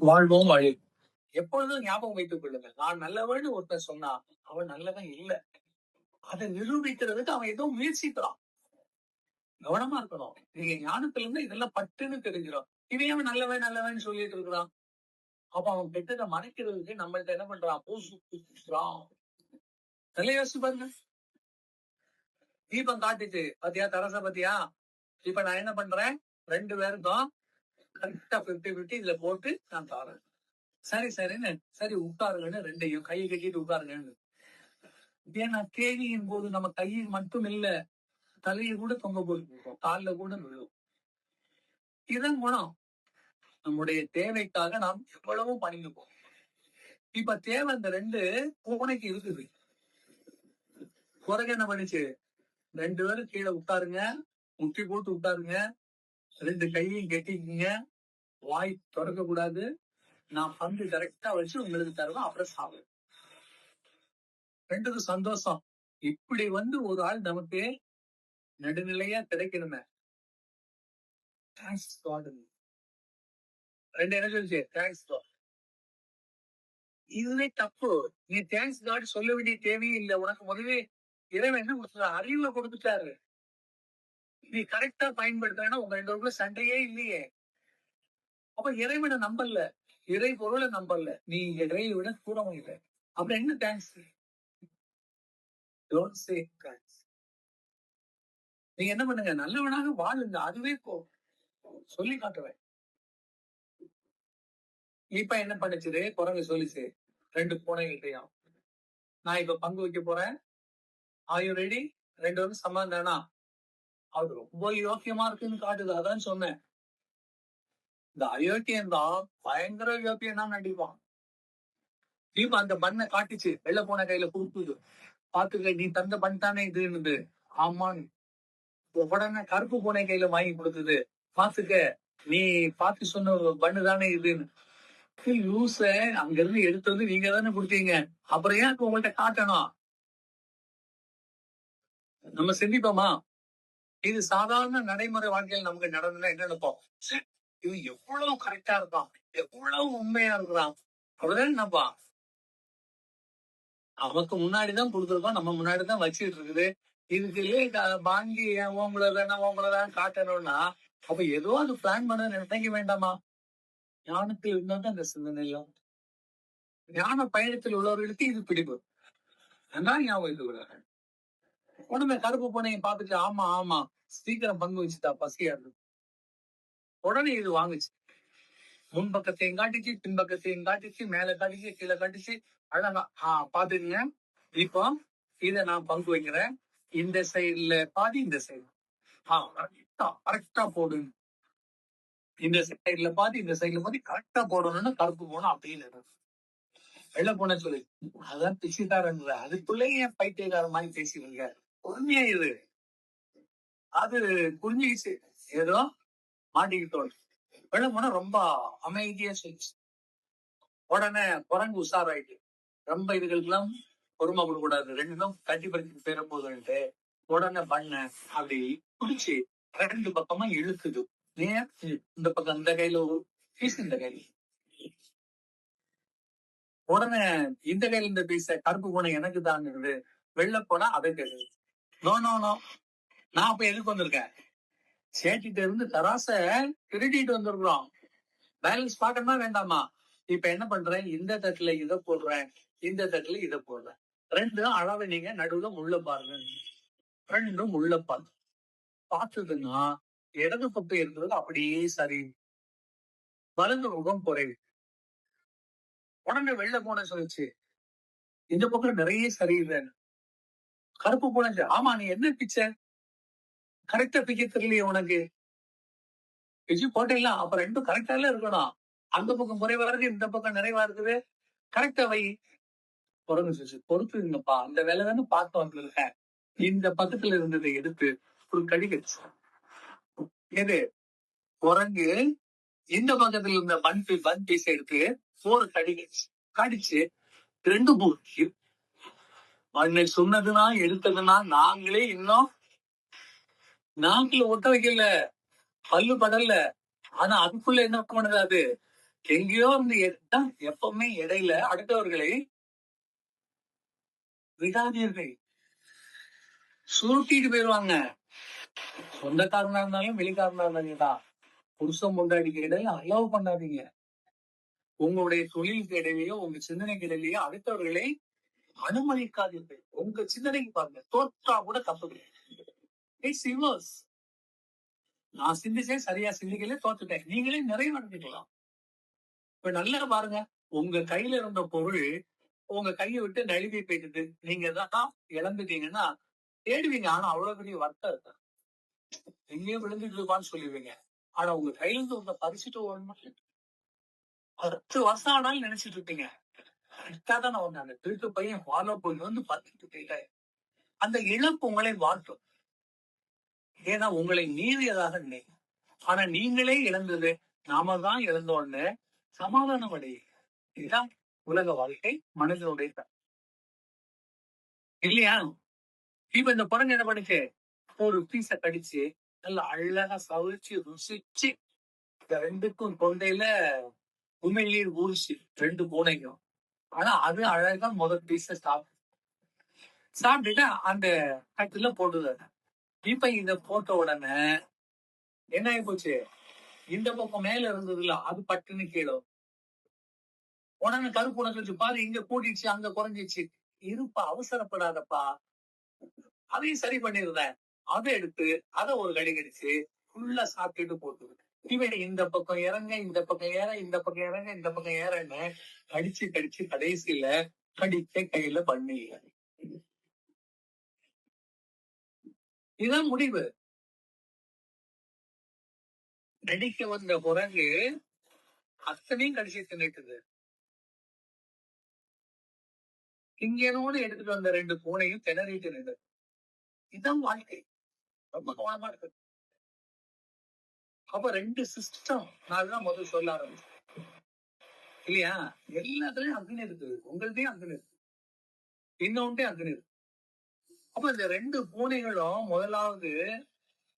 வாழ்வோம் வழி. எப்பொழுதும் ஞாபகம் வைத்துக் கொள்ளுங்கள். நான் நல்லவன்னு ஒருத்தன் சொன்னா அவன் நல்லவன் இல்லை. அதை நிரூபிக்கிறதுக்கு அவன் ஏதோ முயற்சிக்கிறான். கவனமா இருக்கணும். நீங்க ஞானத்துல இருந்து இதெல்லாம் பட்டுன்னு தெரிஞ்சிடும் இவன் அவன் நல்லவன் நல்லவன் சொல்லிட்டு இருக்கிறான்? அப்ப அவன் கெட்டதை மறைக்கிறதுக்கு நம்மள்ட்ட என்ன பண்றான்? பூசு பூசுறான். நல்லா யோசிச்சு பாருங்க. தீபம் காட்டுச்சு. பத்தியா தரச பத்தியா? இப்ப நான் என்ன பண்றேன்? ரெண்டு பேருக்கும் கரெக்டா பிப்டி பிப்டி இதுல போட்டு நான் தரேன். சரி சரின்னு சரி உட்காருங்கன்னு ரெண்டையும் கையை கட்டிட்டு உட்காருங்கன்னு. ஏன்னா தேவியின் போது நம்ம கையை மட்டும் இல்ல தலையை கூட தொங்க போயிருக்கோம் காலில் கூட விழும். இதன் குணம் நம்முடைய தேவைக்காக நாம் எவ்வளவோ பணிந்துப்போம் இப்ப தேவை இந்த ரெண்டு பூனைக்கு இருக்குது. குறைக்க என்ன பண்ணுச்சு? ரெண்டு பேரும் கீழே உட்காருங்க முட்டி போட்டு உட்காருங்க. ரெண்டு கையும் கெட்டிக்கிங்க. வாய் திறக்க கூடாது நான் பந்து கரெக்டா வச்சு உங்களுக்கு தருவேன் அப்புறம் சாப்பிடு ரெண்டுக்கு சந்தோஷம். இப்படி வந்து ஒரு ஆள் நமக்கு நடுநிலையா கிடைக்கணுமே. தேங்க்ஸ் காட் ரெண்டு என்ன சொல்லிச்சு? தேங்க்ஸ் காட் இதுவே தப்பு. நீ தேங்க்ஸ் காட் சொல்ல வேண்டிய தேவையே இல்லை. உனக்கு முதவே இறைவன் என்ன கொடுத்துட்டாரு அறிவை கொடுத்துட்டாரு. நீ கரெக்டா பயன்படுத்துறேன்னா உங்க ரெண்டு பேருக்குள்ள சண்டையே இல்லையே. அப்ப இறைவனை நம்பல. இறை பொருளை நம்பல. நீ இறையை விட கூடவும் இல்லை அப்புறம் என்ன தேங்க்ஸ் டோன்ட் சே தேங்க்ஸ் நீங்க என்ன பண்ணுங்க? நல்லவனாக வாழுங்க. அதுவே போ. சொல்லி காட்டுவேன் இப்ப என்ன பண்ணுச்சு? குரங்கு சொல்லிச்சு. ரெண்டு பூனைகிட்டையும் நான் இப்ப பங்கு வைக்க போறேன். ஆயு ரெடி ரெண்டு பேரும் சம்மந்தம் அது ரொம்ப யோக்கியமா இருக்குன்னு காட்டுது. அதான் சொன்னேன். இந்த அயோக்கியம் தான் பயங்கர யோக்கியம் தான் நடிப்பான். தீபா அந்த பண்ணை காட்டுச்சு. வெள்ள போன கையில கொடுத்துது பாத்துக்க நீ தந்த பண் தானே இதுன்னு ஆமான்னு. உடனே கருப்பு பூனை கையில வாங்கி கொடுத்தது பாத்துக்க நீ பாத்து சொன்ன பண்ணு தானே இதுன்னு. லூச அங்க இருந்து எடுத்து வந்து நீங்க தானே கொடுத்தீங்க. அப்புறம் ஏன் உங்கள்கிட்ட காட்டணும்? நம்ம சிந்திப்போமா? இது சாதாரண நடைமுறை வாழ்க்கையில் நமக்கு நடந்ததுன்னா என்ன நினைப்போம் ச்சே, இவன் எவ்வளவு கரெக்டா இருக்கான். எவ்வளவு உண்மையா இருக்கிறான். அப்படிதான் நினைப்பா நமக்கு முன்னாடிதான் கொடுத்துருக்கோம் நம்ம முன்னாடிதான் வச்சுட்டு இருக்குது இதுக்கு பாங்கி ஏன் உங்களை தானே உங்களை தான் காட்டணும்னா அப்ப ஏதோ அது பிளான் பண்ண நினைக்க வேண்டாமா? ஞானத்தில் இருந்தால்தான் அந்த சிந்தனையோ ஞான பயணத்தில் உள்ளவர்களுக்கு இது பிடிப்பு. அதான் ஞாபகம் இருக்கிறாங்க உடனே கருப்பு பூனையை பார்த்துட்டு ஆமா ஆமா சீக்கிரம் பங்கு வச்சுட்டா பசியா இருக்கு உடனே இது வாங்குச்சு. முன்பக்கத்தையும் காட்டிச்சு பின்பக்கத்தையும் காட்டிச்சு மேல காட்டிச்சு கீழே காட்டிச்சு. அழகா ஆஹ் பாத்துக்கங்க இப்போ இத நான் பங்கு வைக்கிறேன். இந்த சைடுல பாதி இந்த சைடு ஆஹ் கரெக்டா கரெக்டா போடு இந்த சைடுல பாதி இந்த சைடுல பாதி கரெக்டா போடணும்னு கருப்பு போனோம் அப்படின்னு வெள்ள போன சொல்லு. அதான் பிச்சுக்காரன்ற அதுக்குள்ளேயே பைத்தியக்காரன் மாதிரி பேசுவீங்க உண்மையா இது? அது புரிஞ்சுக்கிச்சு. ஏதோ மாட்டிக்கிட்டோம். வெள்ள போனா ரொம்ப அமைதியா சொல்லிச்சு. உடனே குரங்கு உஷாராயிட்டு ரொம்ப இதுகளுக்கெல்லாம் பொறுமை கொடுக்க கூடாது ரெண்டும் கட்டி பறிச்சு பெறும்போதுன்ட்டு உடனே பண்ண அப்படி குடிச்சு ரெண்டு பக்கமா இழுக்குது. ஏன்? இந்த பக்கம் இந்த கையில ஒரு பீஸ் இந்த கையில. உடனே இந்த கையில இந்த பீஸ கருப்பு பூனை எனக்கு தாங்கிறது வெள்ள போனா அதை கேக்குது நோ நோ நோ நான் அப்ப எதுக்கு வந்திருக்கேன். சேட்டிட்ட இருந்து தராச திருடிட்டு வந்திருக்கிறோம். பேலன்ஸ் பார்க்கணுமா வேண்டாமா? இப்ப என்ன பண்றேன்? இந்த தட்டுல இத போடுறேன். இந்த தட்டுல இதை போடுறேன். ரெண்டும் அளவை நீங்க நடுவுல முள்ள பாருங்க. ரெண்டும் உள்ள பாருங்க. பார்த்ததுன்னா இடது பக்கம் இருக்கிறது அப்படியே சரி. வலது முகம் குறைவு. உடனே வெளில போன சொல்லிச்சு. இந்த பக்கம் நிறைய சரியில்லைன்னு கருப்பு போன ஆமா நீ என்ன பிச்சை? கரெக்டா பிக்க தெரியலையே உனக்கு. பிச்சு போட்டேல அப்ப ரெண்டும் கரெக்டா இருக்கணும். அந்த பக்கம் குறைவா இருக்கு இந்த பக்கம் நிறைவா இருக்குது. கரெக்டா வை. குரங்கு சொல்லிச்சு பொறுத்துங்கப்பா அந்த வேலை தானே பார்த்து வந்திருக்கேன் இந்த பக்கத்துல இருந்ததை எடுத்து ஒரு கடிகச்சு எது? குரங்கு இந்த பக்கத்துல இருந்த பன் பன் பீஸ் எடுத்து ஒரு கடிகச்சு கடிச்சு கடிச்சு ரெண்டு பூ அன்னை சொன்னதுனா எடுத்ததுன்னா நாங்களே இன்னும் நாங்களும் ஒட்ட வைக்கல. பல்லு படல. ஆனா அதுக்குள்ள என்ன பண்ணுது அது? எங்கேயோ இருந்து எப்பவுமே இடையில அடுத்தவர்களை விடாதீர்கள். சுருட்டிட்டு போயிருவாங்க. சொந்தக்காரனா இருந்தாலும் வெளிக்காரனா இருந்தாலும் தான் புருஷன் முண்டாடிக்கு இடையில அலோவ் பண்ணாதீங்க. உங்களுடைய தொழிலுக்கு இடையிலேயோ உங்க சிந்தனைக்கு இடையிலேயோ அடுத்தவர்களை அனுமதிக்காதீர்கள் உங்க சிந்தனைக்கு பாருங்க. தோற்றா கூட தப்பு கிடையாது. It's நான் சிந்திச்சேன் சரியா சிந்திக்கல தோத்துட்டேன். நீங்களே நிறைய நடந்துக்கலாம் இப்ப நல்லா பாருங்க. உங்க கையில இருந்த பொருள் உங்க கையை விட்டு நழுவி போயிட்டு நீங்க தான் இழந்துட்டீங்கன்னா தேடுவீங்க. ஆனா அவ்வளவு பெரிய வர்த்தம் இருக்கு எங்கேயோ விழுந்துட்டு இருப்பான்னு சொல்லுவீங்க ஆனா உங்க கையில இருந்து உங்க பறிச்சுட்டு ஓடணும் பத்து வருஷம் ஆனாலும் நினைச்சிட்டு இருப்பீங்க. கரெக்டா தான் நான் அந்த திருட்டு பையன் ஃபாலோ பண்ணி வந்து பார்த்துட்டு போயிட்டேன் அந்த இழப்பு உங்களை வாழ்த்தும். ஏன்னா உங்களை மீறியதாக நினை ஆனா நீங்களே இழந்தது நாம தான் இழந்தோன்னு சமாதானம் அடை இதுதான் உலக வாழ்க்கை மனிதனுடைய இல்லையா? இப்ப இந்த குரங்கு என்ன பண்ணுச்சு? ஒரு பீஸ கடிச்சு நல்லா அழகா சவிச்சு ருசிச்சு இந்த ரெண்டுக்கும் தொண்டையில உமிழ்நீர் ஊறிச்சு ரெண்டு பூனைக்கும். ஆனா அது அழகா முதல் பீஸ சாப்பிட்டு சாப்பிட்டுட்டு அந்த கட்டுல போடுது இப்ப இத போட்ட உடனே என்ன ஆகி போச்சு இந்த பக்கம் மேல இருந்ததுல அது பட்டுன்னு கீழே. உடனே கருப்பு உனக்கு பாரு இங்க கூட்டிடுச்சு அங்க குறைஞ்சிச்சு இருப்பா அவசரப்படாதப்பா. அதையும் சரி பண்ணிருந்தேன். அதை எடுத்து அதை ஒரு கடிகரிச்சு ஃபுல்லா சாப்பிட்டுட்டு போட்டுக்கிட்டேன் இவன் இந்த பக்கம் இறங்க இந்த பக்கம் ஏற இந்த பக்கம் இறங்க இந்த பக்கம் ஏறன்னு கடிச்சு கடிச்சு கடைசியில கடிக்க கையில பண்ணி. இதுதான் முடிவு. நடிக்க வந்த குரங்கு அத்தனையும் கடிச்சு தின்னுட்டுது. இங்கனோடு எடுத்துட்டு வந்த ரெண்டு பூனையும் திணறிட்டு நின்று இதுதான் வாழ்க்கை. ரொம்ப கவனமா இருக்கு அப்ப ரெண்டு சிஸ்டம் நான் தான் முதல் சொல்ல ஆரம்பிச்சேன். இல்லையா? எல்லாத்துலயும் அக்னி இருக்குது உங்கள்தையும் அக்னி இருக்கு. இன்னொன்ட்டே அக்னி இருக்கு. அப்ப இந்த ரெண்டு பூனைகளும் முதலாவது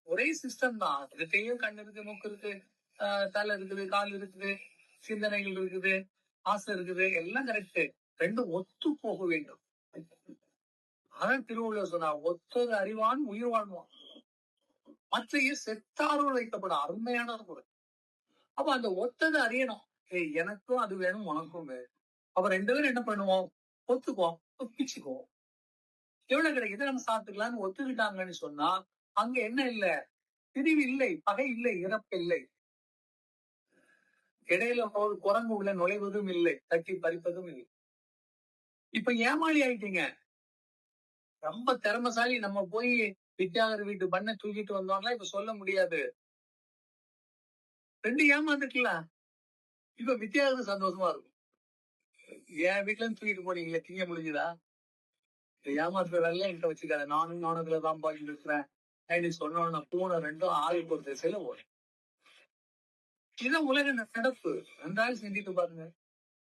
ஒரே சிஸ்டம் தான். இதுக்கையும் கண் இருக்கு மூக்கு இருக்கு ஆஹ் தலை இருக்குது கால் இருக்குது சிந்தனைகள் இருக்குது ஆசை இருக்குது எல்லாம் கரெக்ட் ரெண்டும் ஒத்து போக வேண்டும். அதான் திருவள்ளுவர் சொன்னா ஒத்தது அறிவான் உயிர் வாழ்வான். மற்றைய செத்தாரோடு வைக்கப்படும் அருமையான பொருள் அப்ப அந்த ஒத்தது அறியணும். ஏய் எனக்கும் அது வேணும் உனக்கும் வேணும். அப்ப ரெண்டு பேரும் என்ன பண்ணுவோம்? ஒத்துக்குவோம். பிச்சுக்குவோம் எவ்வளவு கிடைக்குது நம்ம சாப்பிட்டுக்கலாம்னு ஒத்துக்கிட்டாங்கன்னு சொன்னா அங்க என்ன இல்ல? பிரிவு இல்லை பகை இல்லை இறப்பு இல்லை. இடையில ஒரு குரங்கு உள்ள நுழைவதும் இல்லை தட்டி பறிப்பதும் இல்லை. இப்ப ஏமாளி ஆயிட்டீங்க. ரொம்ப திறமசாலி. நம்ம போய் வித்யாகர் வீட்டு பண்ண தூக்கிட்டு வந்தோம்னா இப்ப சொல்ல முடியாது. ரெண்டு ஏமாந்துக்கலாம் இப்ப வித்யாகர் சந்தோஷமா இருக்கும். என் வீட்டுல இருந்து தூக்கிட்டு போனீங்களே திங்க முடிஞ்சுதா? ஏமாத்துற வேலையை என்கிட்ட வச்சுக்காத. நானும் நானதுல தான் பாக்கிட்டு இருக்கிறேன். அப்படின்னு சொன்னோம்னா பூனை ரெண்டும் ஆளுக்கு ஒரு திசையில ஓடும். இதான் உலக நடப்பு. நன்றாக செஞ்சுட்டு பாருங்க.